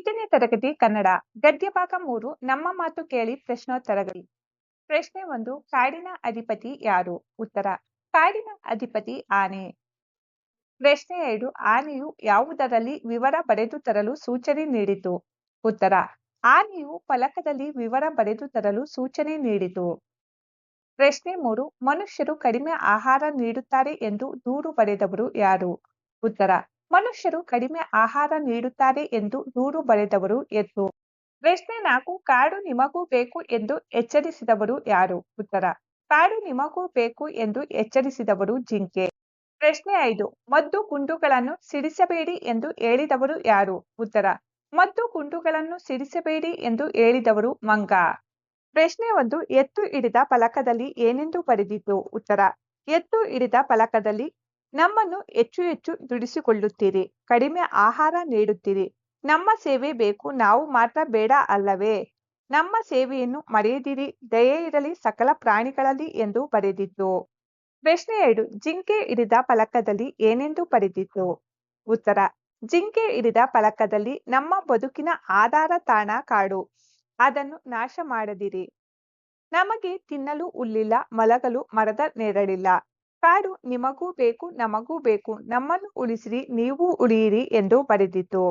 ಐದನೇ ತರಗತಿ ಕನ್ನಡ ಗದ್ಯಭಾಗ ಮೂರು, ನಮ್ಮ ಮಾತು ಕೇಳಿ ಪ್ರಶ್ನೋತ್ತರಗಳು ಪ್ರಶ್ನೆ ಒಂದು, ಕಾಡಿನ ಅಧಿಪತಿ ಯಾರು? ಉತ್ತರ, ಕಾಡಿನ ಅಧಿಪತಿ ಆನೆ. ಪ್ರಶ್ನೆ ಎರಡು, ಆನೆಯು ಯಾವುದರಲ್ಲಿ ವಿವರ ಬರೆದು ತರಲು ಸೂಚನೆ ನೀಡಿತು? ಉತ್ತರ, ಆನೆಯು ಫಲಕದಲ್ಲಿ ವಿವರ ಬರೆದು ತರಲು ಸೂಚನೆ ನೀಡಿತು. ಪ್ರಶ್ನೆ ಮೂರು, ಮನುಷ್ಯರು ಕಡಿಮೆ ಆಹಾರ ನೀಡುತ್ತಾರೆ ಎಂದು ದೂರು ಬರೆದವರು ಯಾರು? ಉತ್ತರ ಮನುಷ್ಯರು ಕಡಿಮೆ ಆಹಾರ ನೀಡುತ್ತಾರೆ ಎಂದು ದೂರು ಬರೆದವರು ಎದ್ದು. ಪ್ರಶ್ನೆ ನಾಲ್ಕು, ಕಾಡು ನಿಮಗೂ ಬೇಕು ಎಂದು ಎಚ್ಚರಿಸಿದವರು ಯಾರು? ಉತ್ತರ, ಕಾಡು ನಿಮಗೂ ಬೇಕು ಎಂದು ಎಚ್ಚರಿಸಿದವರು ಜಿಂಕೆ. ಪ್ರಶ್ನೆ ಐದು, ಮದ್ದು ಗುಂಡುಗಳನ್ನು ಸಿಡಿಸಬೇಡಿ ಎಂದು ಹೇಳಿದವರು ಯಾರು? ಉತ್ತರ, ಮದ್ದು ಗುಂಡುಗಳನ್ನು ಸಿಡಿಸಬೇಡಿ ಎಂದು ಹೇಳಿದವರು ಮಂಗ. ಪ್ರಶ್ನೆ ಒಂದು, ಎತ್ತು ಹಿಡಿದ ಫಲಕದಲ್ಲಿ ಏನೆಂದು ಬರೆದಿತ್ತು ಉತ್ತರ, ಎತ್ತು ಹಿಡಿದ ಫಲಕದಲ್ಲಿ ನಮ್ಮನ್ನು ಹೆಚ್ಚು ಹೆಚ್ಚು ದುಡಿಸಿಕೊಳ್ಳುತ್ತೀರಿ, ಕಡಿಮೆ ಆಹಾರ ನೀಡುತ್ತೀರಿ. ನಮ್ಮ ಸೇವೆ ಬೇಕು, ನಾವು ಮಾತ್ರ ಬೇಡ ಅಲ್ಲವೇ? ನಮ್ಮ ಸೇವೆಯನ್ನು ಮರೆಯದಿರಿ, ದಯೆ ಇರಲಿ, ಸಕಲ ಪ್ರಾಣಿಗಳಲ್ಲಿ ಎಂದು ಬರೆದಿದ್ದು. ಪ್ರಶ್ನೆ ಎರಡು, ಜಿಂಕೆ ಹಿಡಿದ ಫಲಕದಲ್ಲಿ ಏನೆಂದು ಬರೆದಿತ್ತು ಉತ್ತರ, ಜಿಂಕೆ ಹಿಡಿದ ಫಲಕದಲ್ಲಿ ನಮ್ಮ ಬದುಕಿನ ಆಧಾರ ತಾಣ ಕಾಡು, ಅದನ್ನು ನಾಶ ಮಾಡದಿರಿ. ನಮಗೆ ತಿನ್ನಲು ಹುಲ್ಲಿಲ್ಲ, ಮಲಗಲು ಮರದ ನೆರಳಿಲ್ಲ. ಕಾಡು ನಿಮಗೂ ಬೇಕು, ನಮಗೂ ಬೇಕು. ನಮ್ಮನ್ನು ಉಳಿಸಿರಿ, ನೀವು ಉಳಿಯಿರಿ ಎಂದು ಬರೆದಿತ್ತು.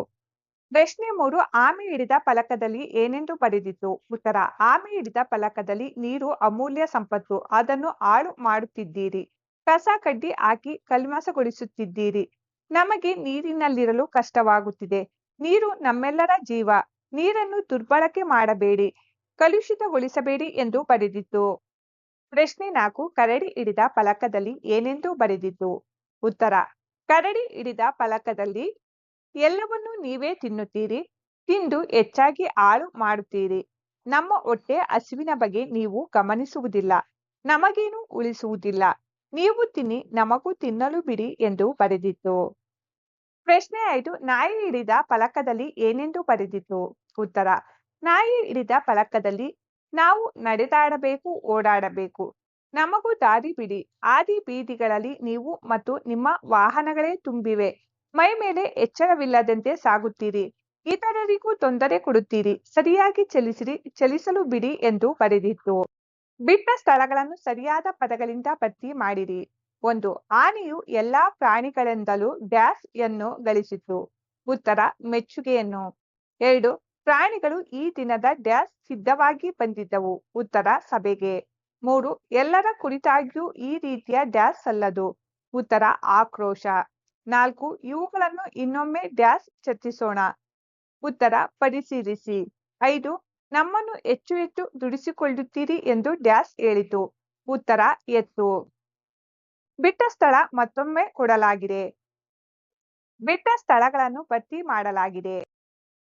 ಪ್ರಶ್ನೆ ಮೂರು, ಆಮೆ ಹಿಡಿದ ಫಲಕದಲ್ಲಿ ಏನೆಂದು ಬರೆದಿತ್ತು? ಉತ್ತರ, ಆಮೆ ಹಿಡಿದ ಫಲಕದಲ್ಲಿ ನೀರು ಅಮೂಲ್ಯ ಸಂಪತ್ತು. ಅದನ್ನು ಹಾಳು ಮಾಡುತ್ತಿದ್ದೀರಿ. ಕಸ ಕಡ್ಡಿ ಹಾಕಿ ಕಲ್ಮಸಗೊಳಿಸುತ್ತಿದ್ದೀರಿ ನಮಗೆ ನೀರಿನಲ್ಲಿರಲು ಕಷ್ಟವಾಗುತ್ತಿದೆ. ನೀರು ನಮ್ಮೆಲ್ಲರ ಜೀವ. ನೀರನ್ನು ದುರ್ಬಳಕೆ ಮಾಡಬೇಡಿ. ಕಲುಷಿತಗೊಳಿಸಬೇಡಿ ಎಂದು ಬರೆದಿತ್ತು. ಪ್ರಶ್ನೆ ನಾಲ್ಕು, ಕರಡಿ ಹಿಡಿದ ಫಲಕದಲ್ಲಿ ಏನೆಂದು ಬರೆದಿದ್ದು? ಉತ್ತರ, ಕರಡಿ ಹಿಡಿದ ಫಲಕದಲ್ಲಿ ಎಲ್ಲವನ್ನೂ ನೀವೇ ತಿನ್ನುತ್ತೀರಿ, ತಿಂದು ಹೆಚ್ಚಾಗಿ ಹಾಳು ಮಾಡುತ್ತೀರಿ. ನಮ್ಮ ಹೊಟ್ಟೆ ಹಸಿವಿನ ಬಗ್ಗೆ ನೀವು ಗಮನಿಸುವುದಿಲ್ಲ, ನಮಗೇನು ಉಳಿಸುವುದಿಲ್ಲ. ನೀವು ತಿನ್ನಿ, ನಮಗೂ ತಿನ್ನಲು ಬಿಡಿ ಎಂದು ಬರೆದಿತ್ತು ಪ್ರಶ್ನೆ ಐದು, ನಾಯಿ ಹಿಡಿದ ಫಲಕದಲ್ಲಿ ಏನೆಂದು ಬರೆದಿತ್ತು ಉತ್ತರ, ನಾಯಿ ಹಿಡಿದ ಫಲಕದಲ್ಲಿ ನಾವು ನಡೆದಾಡಬೇಕು, ಓಡಾಡಬೇಕು. ನಮಗೂ ದಾರಿ ಬಿಡಿ. ಆದಿ ಬೀದಿಗಳಲ್ಲಿ ನೀವು ಮತ್ತು ನಿಮ್ಮ ವಾಹನಗಳೇ ತುಂಬಿವೆ. ಮೈ ಮೇಲೆ ಎಚ್ಚರವಿಲ್ಲದಂತೆ ಸಾಗುತ್ತೀರಿ. ಇತರರಿಗೂ ತೊಂದರೆ ಕೊಡುತ್ತೀರಿ. ಸರಿಯಾಗಿ ಚಲಿಸಿರಿ, ಚಲಿಸಲು ಬಿಡಿ ಎಂದು ಬರೆದಿತ್ತು. ಬಿಟ್ಟ ಸ್ಥಳಗಳನ್ನು ಸರಿಯಾದ ಪದಗಳಿಂದ ಭರ್ತಿ ಮಾಡಿರಿ. ಒಂದು, ಆನೆಯು ಎಲ್ಲಾ ಪ್ರಾಣಿಗಳಿಂದಲೂ ಡ್ಯಾಶ್ ಯನ್ನು ಗಳಿಸಿತು ಉತ್ತರ, ಮೆಚ್ಚುಗೆಯನ್ನು. ಎರಡು ಪ್ರಾಣಿಗಳು ಈ ದಿನದ ಡ್ಯಾಶ್ ಸಿದ್ಧವಾಗಿ ಬಂದಿದ್ದವು. ಉತ್ತರ ಸಭೆಗೆ. ಮೂರು, ಎಲ್ಲರ ಕುರಿತಾಗಿಯೂ ಈ ರೀತಿಯ ಡ್ಯಾಶ್ ಸಲ್ಲದು ಉತ್ತರ, ಆಕ್ರೋಶ. ನಾಲ್ಕು, ಇವುಗಳನ್ನು ಇನ್ನೊಮ್ಮೆ ಡ್ಯಾಶ್ ಚರ್ಚಿಸೋಣ. ಉತ್ತರ, ಪರಿಶೀಲಿಸಿ. ಐದು, ನಮ್ಮನ್ನು ಹೆಚ್ಚು ಹೆಚ್ಚು ದುಡಿಸಿಕೊಳ್ಳುತ್ತೀರಿ ಎಂದು ಡ್ಯಾಶ್ ಹೇಳಿತು. ಉತ್ತರ, ಎತ್ತು. ಬಿಟ್ಟ ಸ್ಥಳ ಮತ್ತೊಮ್ಮೆ ಕೊಡಲಾಗಿದೆ. ಬಿಟ್ಟ ಸ್ಥಳಗಳನ್ನು ಭರ್ತಿ ಮಾಡಲಾಗಿದೆ.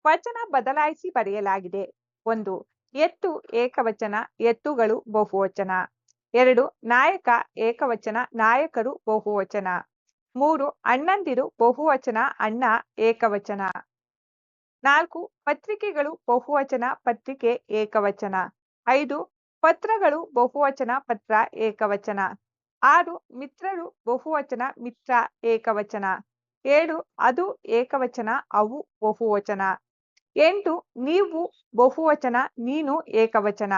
ವಚನ ಬದಲಾಯಿಸಿ ಬರೆಯಲಾಗಿದೆ. ಒಂದು, ಎತ್ತು ಏಕವಚನ, ಎತ್ತುಗಳು ಬಹುವಚನ. ಎರಡು, ನಾಯಕ ಏಕವಚನ, ನಾಯಕರು ಬಹುವಚನ. ಮೂರು, ಅಣ್ಣಂದಿರು ಬಹುವಚನ, ಅಣ್ಣ ಏಕವಚನ. ನಾಲ್ಕು, ಪತ್ರಿಕೆಗಳು ಬಹುವಚನ, ಪತ್ರಿಕೆ ಏಕವಚನ. ಐದು, ಪತ್ರಗಳು ಬಹುವಚನ, ಪತ್ರ ಏಕವಚನ. ಆರು, ಮಿತ್ರರು ಬಹುವಚನ, ಮಿತ್ರ ಏಕವಚನ. ಏಳು, ಅದು ಏಕವಚನ, ಅವು ಬಹುವಚನ. ಎಂಟು ನೀವು ಬಹುವಚನ ನೀನು ಏಕವಚನ.